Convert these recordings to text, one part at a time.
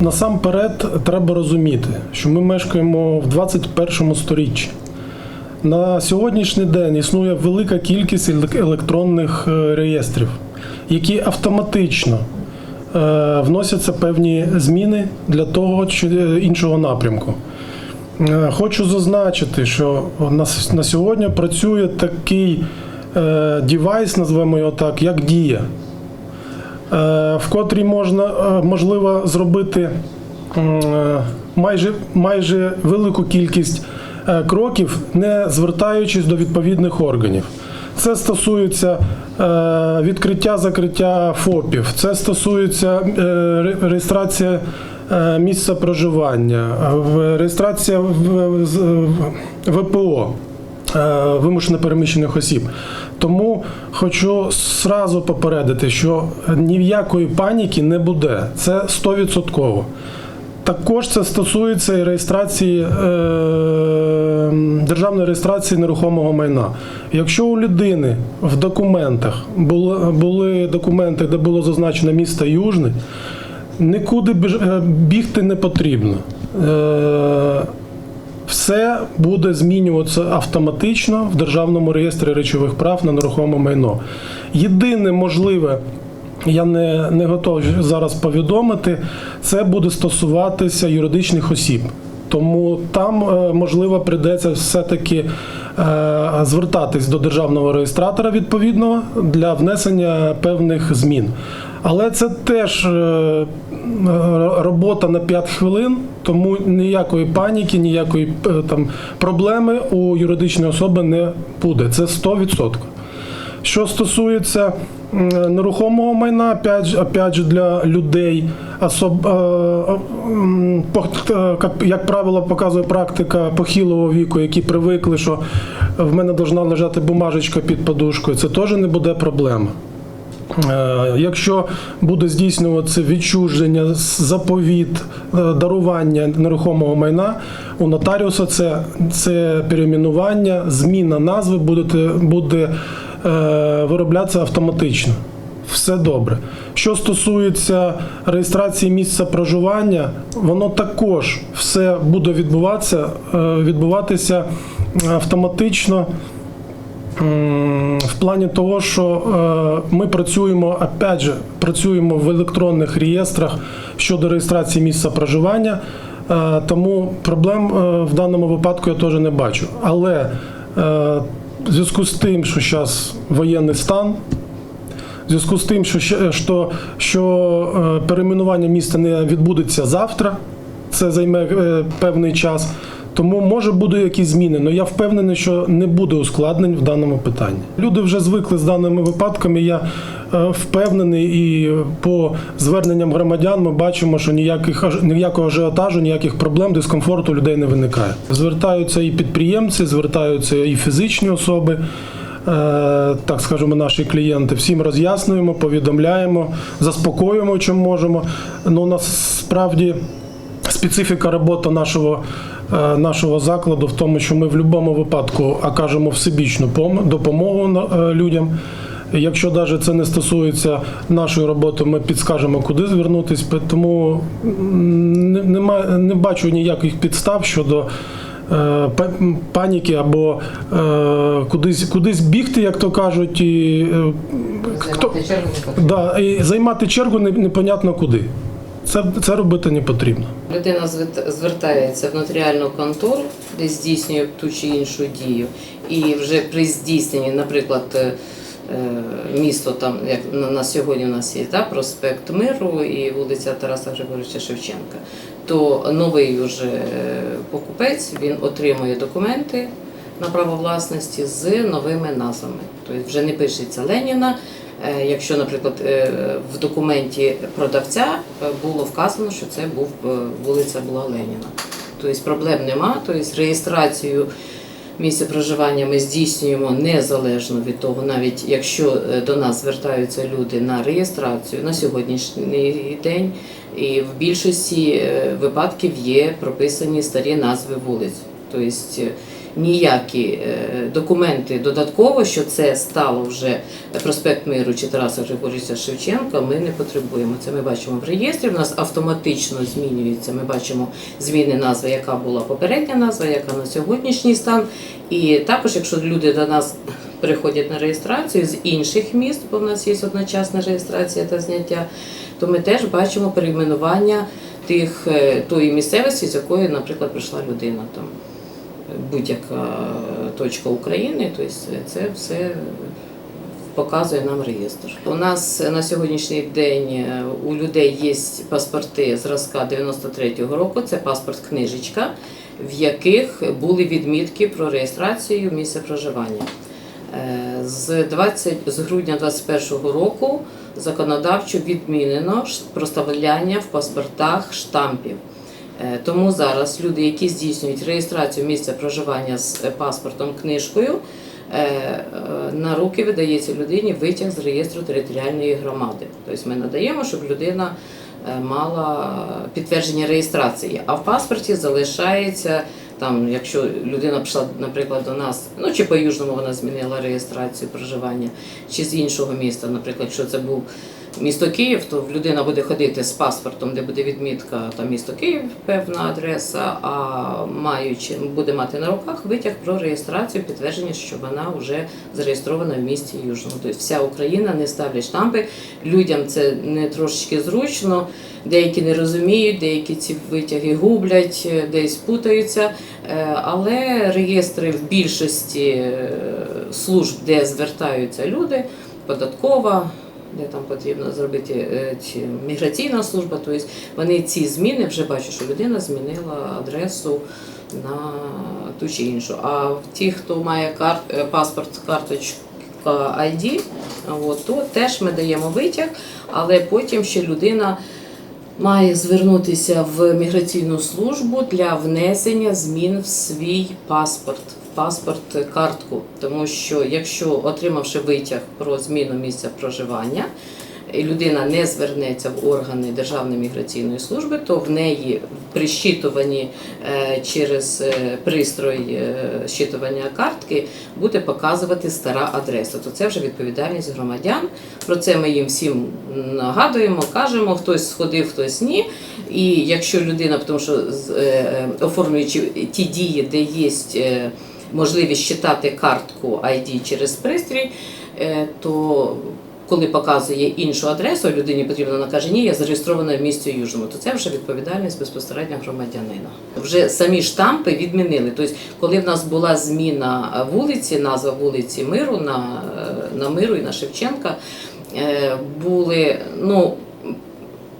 Насамперед треба розуміти, що ми мешкаємо в 21 сторіччі. На сьогоднішній день існує велика кількість електронних е, реєстрів, які автоматично е, вносяться певні зміни для того чи е, іншого напрямку. Хочу зазначити, що на, сьогодні працює такий девайс, назвемо його так, як Дія, в котрій можна е, можливо зробити е, майже, майже велику кількість е, кроків, не звертаючись до відповідних органів. Це стосується е, відкриття закриття ФОПів, це стосується е, ре- реєстрація е, місця проживання, е, реєстрація в- ВПО е, вимушено переміщених осіб. Тому хочу сразу попередити, що ніякої паніки не буде. Це 100%. Також це стосується і реєстрації е, державної реєстрації нерухомого майна. Якщо у людини в документах були, були документи, де було зазначено місто Южний, нікуди е, бігти не потрібно. Е, все буде змінюватися автоматично в Державному реєстрі речових прав на нерухоме майно. Єдине можливе, я не, не готовий зараз повідомити, це буде стосуватися юридичних осіб. Тому там, е, можливо, прийдеться все-таки е, звертатись до державного реєстратора відповідного для внесення певних змін. Але це теж е, е, робота на 5 хвилин, тому ніякої паніки, ніякої е, там проблеми у юридичної особи не буде. Це 100%. Що стосується нерухомого майна, опять, же- опять же для людей, особ, як, правило, показує практика похилого віку, які привикли, що в мене повинна лежати бумажечка під подушкою, це теж не буде проблема. Е, Якщо буде здійснюватися відчуження, заповіт, е, дарування нерухомого майна, у нотаріуса це, це перейменування, зміна назви буде, буде вироблятися автоматично. Все добре. Що стосується реєстрації місця проживання, воно також все буде відбуватися, е, відбуватися автоматично. В плані того, що е, ми працюємо, опять же, працюємо в електронних реєстрах щодо реєстрації місця проживання, е, тому проблем е, в даному випадку я теж не бачу. Але в зв'язку з тим, що зараз воєнний стан, в зв'язку з тим, що, що, що перейменування міста не відбудеться завтра, це займе певний час. Тому може будуть якісь зміни, але я впевнений, що не буде ускладнень в даному питанні. Люди вже звикли з даними випадками. Я е, впевнений, і по зверненням громадян ми бачимо, що ніяких ніякого ажіотажу, ніяких проблем, дискомфорту людей не виникає. Звертаються і підприємці, звертаються і фізичні особи. е, Так скажемо, наші клієнти всім роз'яснюємо, повідомляємо, заспокоюємо, чим можемо. Ну насправді специфіка роботи нашого, нашого закладу в тому, що ми в будь-якому випадку окажемо всебічну пом- допомогу е, людям. Якщо навіть це не стосується нашої роботи, ми підскажемо, куди звернутися. Тому нема, не бачу ніяких підстав щодо е, паніки або е, кудись, кудись бігти, як то кажуть, і, е, хто, Займати чергу да, і займати чергу не- непонятно куди. Це, це робити не потрібно. Людина звертається в нотаріальну контору, де здійснює ту чи іншу дію, і вже при здійсненні, наприклад, е, е, місто там, як на, сьогодні у нас є да, проспект Миру і вулиця Тараса Григоровича Шевченка, то новий уже е, покупець він отримує документи на право власності з новими назвами. Тобто вже не пишеться Леніна. Е, Якщо, наприклад, е, в документі продавця е, було вказано, що це був вулиця була Леніна. Тобто проблем нема. Тобто реєстрацію місця проживання ми здійснюємо незалежно від того, навіть якщо до нас звертаються люди на реєстрацію на сьогоднішній день, і в більшості випадків є прописані старі назви вулиць. Тобто, ніякі е, документи додатково, що це стало вже проспект Миру чи Тараса Григорівича Шевченка, ми не потребуємо. Це ми бачимо в реєстрі. У нас автоматично змінюється. Ми бачимо зміни назви, яка була попередня назва, яка на сьогоднішній стан. І також, якщо люди до нас приходять на реєстрацію з інших міст, бо в нас є одночасна реєстрація та зняття, то ми теж бачимо перейменування тих е, тої місцевості, з якої, наприклад, прийшла людина там будь-яка точка України, тобто це все показує нам реєстр. У нас на сьогоднішній день е, у людей є паспорти зразка 93-го року, це паспорт книжечка, в яких були відмітки про реєстрацію місця проживання. Е, З 20, з грудня 2021 року законодавчо відмінено проставляння в паспортах штампів. Е, Тому зараз люди, які здійснюють реєстрацію місця проживання з е, паспортом книжкою, е, на руки видається людині витяг з реєстру територіальної громади. Тобто ми надаємо, щоб людина мала підтвердження реєстрації, а в паспорті залишається. Там, якщо людина прийшла, наприклад, до нас, ну чи по южному вона змінила реєстрацію проживання, чи з іншого міста, наприклад, що це був місто Київ, то людина буде ходити з паспортом, де буде відмітка там місто Київ, певна адреса, а маючи буде мати на руках витяг про реєстрацію, підтвердження, що вона вже зареєстрована в місті Южному. Тобто вся Україна не ставлять штампи. Людям це не трошечки зручно. Деякі не розуміють, деякі ці витяги гублять, десь путаються. Е, Але реєстри в більшості е, служб, де звертаються люди, податкова, де там потрібно зробити е, чи міграційна служба, тобто вони ці зміни вже бачать, що людина змінила адресу на ту чи іншу. А ті, хто має кар... е, паспорт, карточка ID, от, то теж ми даємо витяг, але потім ще людина має звернутися в міграційну службу для внесення змін в свій паспорт, паспорт картку. Тому що якщо отримавши витяг про зміну місця проживання, і людина не звернеться в органи Державної міграційної служби, то в неї при щитуванні е, через е, пристрой е, щитування картки буде показувати стара адреса. То це вже відповідальність громадян. Про це ми їм всім нагадуємо, кажемо, хтось сходив, хтось ні. І якщо людина, тому що оформлюючи ті дії, де є можливість читати картку ID через пристрій, е, то коли показує іншу адресу, людині потрібно вона каже, ні, я зареєстрована в місті Южному, то це вже відповідальність безпосередньо громадянина. Вже самі штампи відмінили. Тобто, коли в нас була зміна вулиці, назва вулиці Миру на, е, на Миру і на Шевченка, е, були, ну,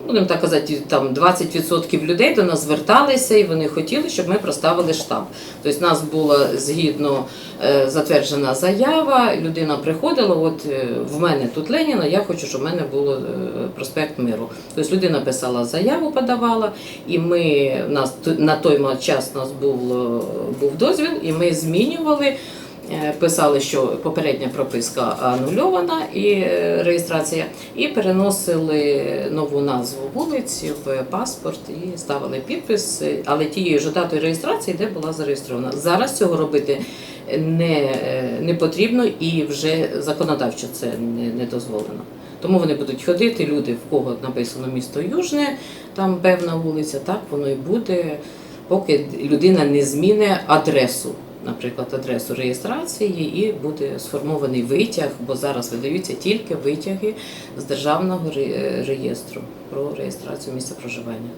будемо так казати, там 20% людей до нас зверталися і вони хотіли, щоб ми проставили штамп. Тобто, в нас була згідно е, затверджена заява, людина приходила, от е, в мене тут Леніна, я хочу, щоб в мене було е, проспект Миру. Тобто людина писала заяву, подавала, і ми в нас на той час у нас був, був дозвіл, і ми змінювали. Е, Писали, що попередня прописка анульована і е, реєстрація, і переносили нову назву вулиці в паспорт і ставили підпис, е, але тією ж датою реєстрації, де була зареєстрована. Зараз цього робити не, не потрібно і вже законодавчо це не, не дозволено. Тому вони будуть ходити, люди, в кого написано місто Южне, там певна вулиця, так воно і буде, поки людина не зміни адресу наприклад, адресу реєстрації, і буде сформований витяг, бо зараз видаються тільки витяги з державного реєстру про реєстрацію місця проживання.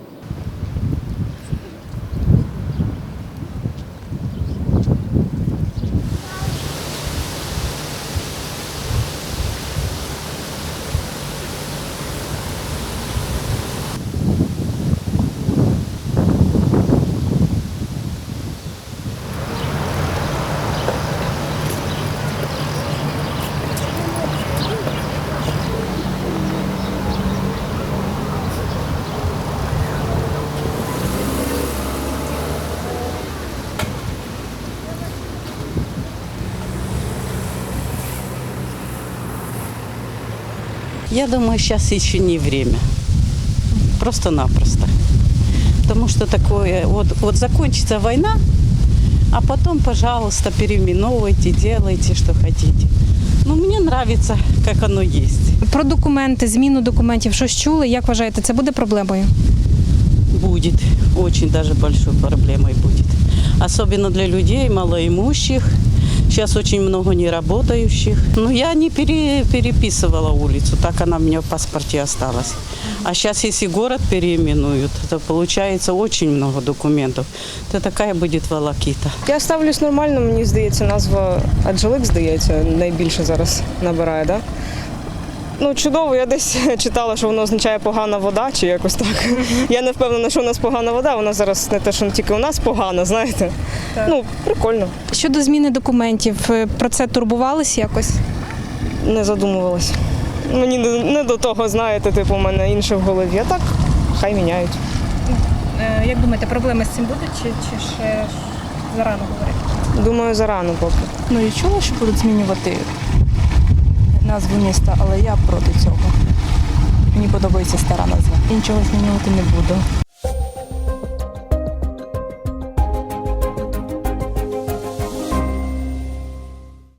Я думаю, сейчас еще не время. Просто-напросто. Потому что такое, вот, вот закончится война, А потом, пожалуйста, переименовывайте, делайте, что хотите. Ну, мне нравится, как оно есть. Про документи, зміну документів, щось чули? Як вважаєте, це буде проблемою? Будет, очень даже большой проблемой будет. Особенно для людей малоимущих. Сейчас очень много неработающих. Но я не пере- переписывала улицу, так она у меня в паспорте осталась. А сейчас, если город переименуют, то получается очень много документов. То такая будет волокита. Я ставлюсь нормально, мені здається, назва Аджилик, здається, найбільше зараз набирає, да? Ну, чудово, я десь читала, що воно означає погана вода чи якось так. Я не впевнена, що у нас погана вода, вона зараз не те, що тільки у нас погана, знаєте. Ну, прикольно. Щодо зміни документів, е, про це турбувались якось? Не задумувалась. Мені не, не до того, знаєте, типу, у мене інше в голові. А так, хай міняють. Як думаєте, проблеми з цим будуть чи, чи ще зарано говорити? Думаю, зарано поки. Ну і чула, що будуть змінювати назву міста, але я проти цього. Мені подобається стара назва. І нічого змінювати не буду.